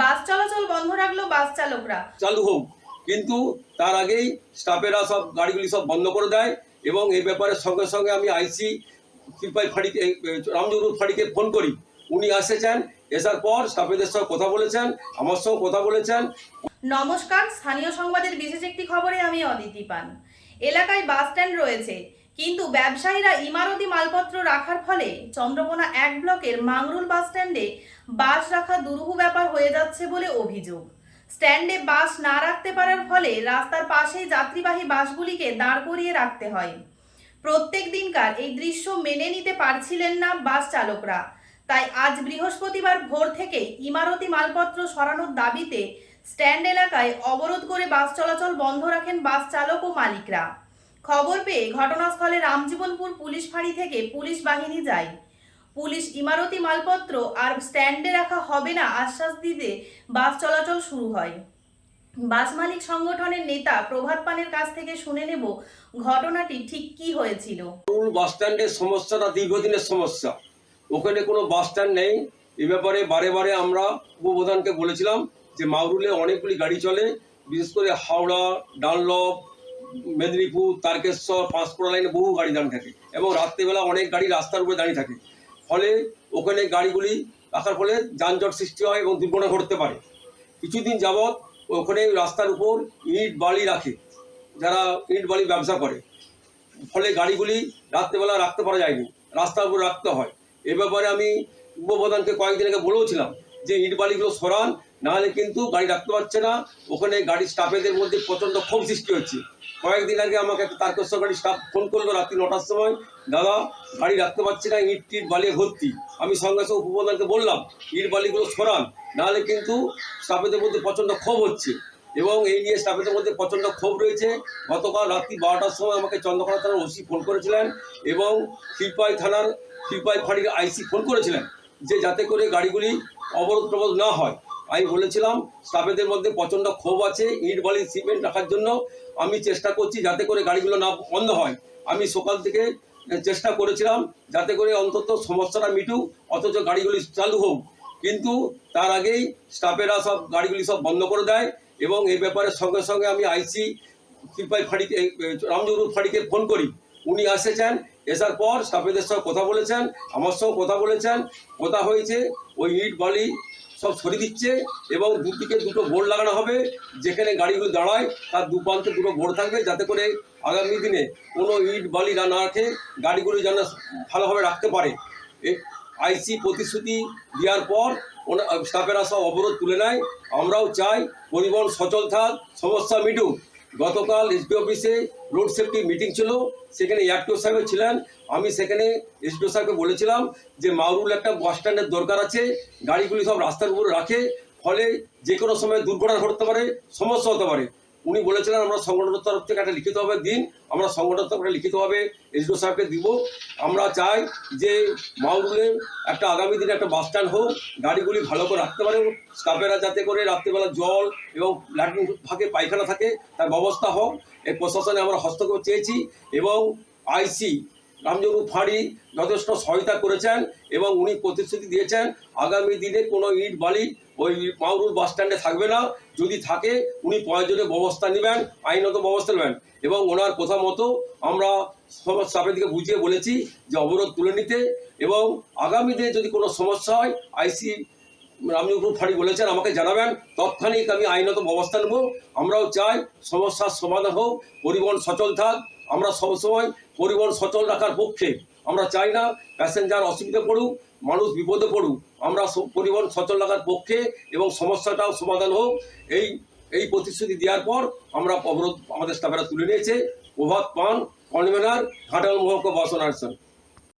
বাস চলাচল বন্ধ রাখল বাস চালকরা। চালু হোক কিন্তু তার আগেই স্টাফেরা সব গাড়িগুলি সব বন্ধ করে দেয় এবং এই ব্যাপারে সঙ্গে সঙ্গে আমি আইসি শিল্পাই ফাঁড়িকে রামজগরু ফাঁড়িকে ফোন করি। উনি এসেছেন এসার পর স্টাফেদের সঙ্গে কথা বলেছেন আমার সঙ্গে কথা বলেছেন। নমস্কার স্থানীয় সংবাদের বিশেষ একটি খবরে আমি অদিতি পান। এলাকায় বাস স্ট্যান্ড রয়েছে। কিন্তু ব্যবসায়ীরা ইমারতি মালপত্র রাখার ফলে চন্দ্রকোনা এক ব্লকের মাংরুল বাস স্ট্যান্ডে বাস রাখা দুরূহ ব্যাপার হয়ে যাচ্ছে বলে অভিযোগ। স্ট্যান্ডে বাস না রাখতে পারার ফলে রাস্তার পাশেই যাত্রীবাহী বাসগুলিকে দাঁড় করিয়ে রাখতে হয়। প্রত্যেক দিনকার এই দৃশ্য মেনে নিতে পারছিলেন না বাস চালকরা। তাই আজ বৃহস্পতিবার ভোর থেকে ইমারতি মালপত্র সরানোর দাবিতে স্ট্যান্ড এলাকায় অবরোধ করে বাস চলাচল বন্ধ রাখেন বাস চালক ও মালিকরা। খবর পেয়ে ঘটনাস্থলে রামজীবনপুর পুলিশ ফাঁড়ি থেকে পুলিশ বাহিনী যায়। পুলিশ ইমারতি মালপত্র আর স্ট্যান্ডে রাখা হবে না আশ্বাস দিতে বাস চলাচল শুরু হয়। বাস মালিক সংগঠনের নেতা প্রভাত পানের কাছ থেকে শুনে নেব ঘটনাটি ঠিক কি হয়েছিল। বাস স্ট্যান্ডের সমস্যাটা দীর্ঘদিনের সমস্যা। ওখানে কোনো বাস স্ট্যান্ড নেই। এ ব্যাপারে বারে বারে আমরা উপপ্রধানকে বলেছিলাম যে মাউরুলে অনেকগুলি গাড়ি চলে, বিশেষ করে হাওড়া, ডানলপ মেদিনীপুর, তারকেশ্বর পাঁচপোড়া লাইনে বহু গাড়ি দাঁড়িয়ে থাকে এবং রাত্রেবেলা অনেক গাড়ি রাস্তার উপরে দাঁড়িয়ে থাকে। ফলে ওখানে গাড়িগুলি রাখার ফলে যানজট সৃষ্টি হয় এবং দুর্ঘটনা ঘটতে পারে। কিছুদিন যাবৎ ওখানে রাস্তার উপর ইট বালি রাখে, যারা ইট বালি ব্যবসা করে। ফলে গাড়িগুলি রাত্রেবেলা রাখতে পারা যায়নি, রাস্তার উপর রাখতে হয়। এ ব্যাপারে আমি উপপ্রধানকে কয়েকদিন আগে বলেওছিলাম যে ইট বালিগুলো সরান নাহলে কিন্তু গাড়ি রাখতে পারছে না। ওখানে গাড়ির স্টাফেদের মধ্যে প্রচণ্ড ক্ষোভ সৃষ্টি হচ্ছে কয়েকদিন আগে আমাকে একটা তারকেশ্বর গাড়ির স্টাফ ফোন করল রাত্রি নটার সময়, দাদা, গাড়ি রাখতে পারছি না, ইট টিট বালি ভর্তি। আমি সঙ্গে সঙ্গে উপপ্রধানকে বললাম, ইট বালিগুলো সরান, নাহলে কিন্তু স্টাফেদের মধ্যে প্রচণ্ড ক্ষোভ হচ্ছে। এবং এই নিয়ে স্টাফেদের মধ্যে প্রচণ্ড ক্ষোভ রয়েছে। গতকাল রাত্রি বারোটার সময় আমাকে চন্দ্রকোনা থানার ওসি ফোন করেছিলেন এবং শিল্পাই থানার শিল্পাই ফাঁড়ির আইসি ফোন করেছিলেন যে যাতে করে গাড়িগুলি অবরোধ প্রবোধ না হয়। আমি বলেছিলাম স্টাফেদের মধ্যে প্রচণ্ড ক্ষোভ আছে, ইট, বালি, সিমেন্ট রাখার জন্য। আমি চেষ্টা করছি যাতে করে গাড়িগুলো না বন্ধ হয়। আমি সকাল থেকে চেষ্টা করেছিলাম যাতে করে অন্তত সমস্যাটা মিটুক, অথচ গাড়িগুলি চালু হোক। কিন্তু তার আগেই স্টাফেরা সব গাড়িগুলি সব বন্ধ করে দেয় এবং এই ব্যাপারে সঙ্গে সঙ্গে আমি আইসি শিল্পাই ফাঁড়িকে রামজগরু ফাঁড়িকে ফোন করি। উনি এসেছেন এসার পর স্টাফেদের সঙ্গে কথা বলেছেন, আমার সঙ্গে কথা বলেছেন। কথা হয়েছে, ওই ইট, বালি সব সরিয়ে দিচ্ছে এবং দুদিকে দুটো বোর্ড লাগানো হবে, যেখানে গাড়িগুলো দাঁড়ায়, তার দু প্রান্তে দুটো বোর্ড থাকবে যাতে করে আগামী দিনে কোনো ইট, বালি না রাখে, গাড়িগুলো যেন ভালোভাবে রাখতে পারে। আইসি প্রতিশ্রুতি দেওয়ার পর ওনা, স্টাফেরা সব অবরোধ তুলে নেয়। আমরাও চাই পরিবহন সচল থাক, সমস্যা মিটুক। গতকাল এসপি অফিসে রোড সেফটি মিটিং ছিল, সেখানে এয়ারটিও সাহেব ছিলেন। আমি সেখানে এসডিও সাহেবকে বলেছিলাম যে মাউরুল একটা বাস স্ট্যান্ডের দরকার আছে, গাড়িগুলি সব রাস্তার উপরে রাখে, ফলে যে কোনো সময় দুর্ঘটনা ঘটতে পারে, সমস্যা হতে পারে। উনি বলেছিলেন, আমরা সংগঠনের তরফ থেকে একটা লিখিতভাবে দিন, আমরা সংগঠনের তরফ লিখিতভাবে এসডিও সাহেবকে দিব। আমরা চাই যে মাউরুলে একটা আগামী দিনে একটা বাস স্ট্যান্ড হোক, গাড়িগুলি ভালো করে রাখতে পারে, স্টাফেরা যাতে করে রাত্রেবেলা জল এবং ল্যাট্রিন থাকে পায়খানা থাকে, তার ব্যবস্থা হোক। এই প্রশাসনে আমরা হস্তক্ষেপ চেয়েছি এবং আইসি রামজনু ফাঁড়ি যথেষ্ট সহায়তা করেছেন এবং উনি প্রতিশ্রুতি দিয়েছেন, আগামী দিনে কোনো ইট বালি ওই মাউরুল বাস স্ট্যান্ডে থাকবে না। যদি থাকে, উনি প্রয়োজনীয় ব্যবস্থা নেবেন আইনত ব্যবস্থা নেবেন। এবং ওনার কথা মতো আমরা সব স্টাফের দিকে বুঝিয়ে বলেছি যে অবরোধ তুলে নিতে। এবং আগামী দিনে যদি কোনো সমস্যা হয়, আইসি রামজনপুর ফাঁড়ি বলেছেন, আমাকে জানাবেন। তৎক্ষণিক আমি আইনত ব্যবস্থা নেব। আমরাও চাই সমস্যার সমাধান হোক, পরিবহন সচল থাক। আমরা সবসময় পরিবহন সচল রাখার পক্ষে। আমরা চাই না প্যাসেঞ্জার অসুবিধা পড়ুক, মানুষ বিপদে পড়ুক। আমরা পরিবহন সচল রাখার পক্ষে এবং সমস্যাটাও সমাধান হোক। এই এই প্রতিশ্রুতি দেওয়ার পর আমরা অবরোধ আমাদের স্টাফেরা তুলে নিয়েছে। প্রভাত পান, কনভেনার, ঘাটাল মহকুমা বাসন আর্সন